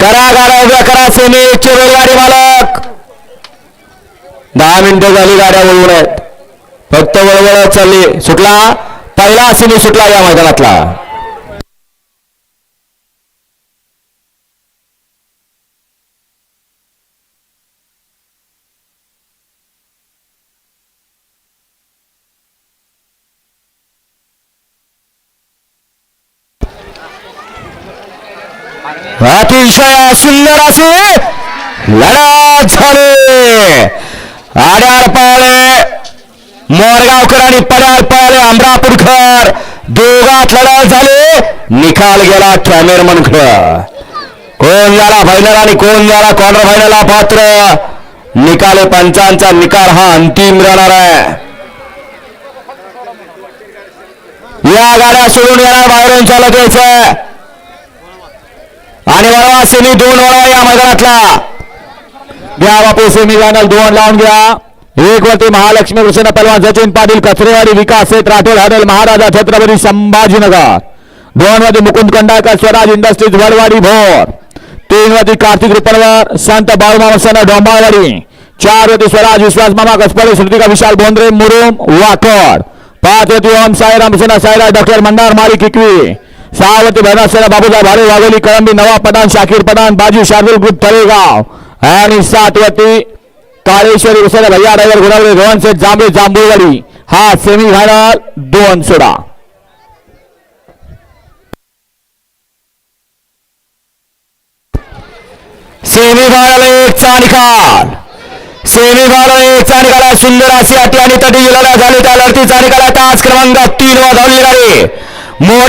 करा गाड्या उभ्या करा सोने एकची बैलगाडी मालक. दहा मिनिटं झाली गाड्या वळवून आहेत. फक्त वळवळ चालली. सुटला? पहिला सेमी सुटला या मैदानातला. अतिशय सुंदर असे लढा झाली. आड्यार पळाले मोरगावकर आणि पड्यार पळाले अमरापूरकर दोघात लढा झाली. निकाल गेला कॅमेरमनकडं कोण झाला फायनल आणि कोण झाला क्वार्टर फायनलला पात्र? निकाले पंचांचा निकाल हा अंतिम राहणार आहे. या गाड्या सोडून येणार बाहेरून चालत यायचं आणि वळवा सेमी दोन वळवा या मैदानातला घ्या बापू सेमी फायनल दोन लावून घ्या. एक वरती महालक्ष्मी कृष्ण पलवान सचिन पाटील कचरेवाडी विकास सेठ राठोड हॉटेल महाराजा छत्रपती संभाजीनगर. दोन वरती मुकुंद कंडाळकर स्वराज इंडस्ट्रीज वडवाडी भोर. तीन वरती कार्तिक रुपनवर संत बाळूमामा डोंबाळवाडी. चार वरती स्वराज विश्वास मामा कसपडे श्रुतिका विशाल बोंद्रे मुरुम वाकड. पाच वरती ओम साईराम सेना साईराज डॉक्टर मंदार मारी किकवी. सहा वरती भैरवसेना बाबूसाहेब भाडे वाघोली कळंबी नवा पठाण शाकीर पठाण बाजू शार्दुल ग्रुप तळेगाव आणि सातवरती काळेश्वरी उसाला भैया ड्रायव्हर गुणावले रोहन शेठ जांभळे जांभूळवाडी हा सेमी फायनल दोन सोडा सेमी फायनल एकचा निकाल सेमी फायनल एकचा निकाल आहे. सुंदर अशी अटी आणि तटी लढा झाली त्या लढतीचा निकाल आहे तास क्रमांक तीन वर धावली मोर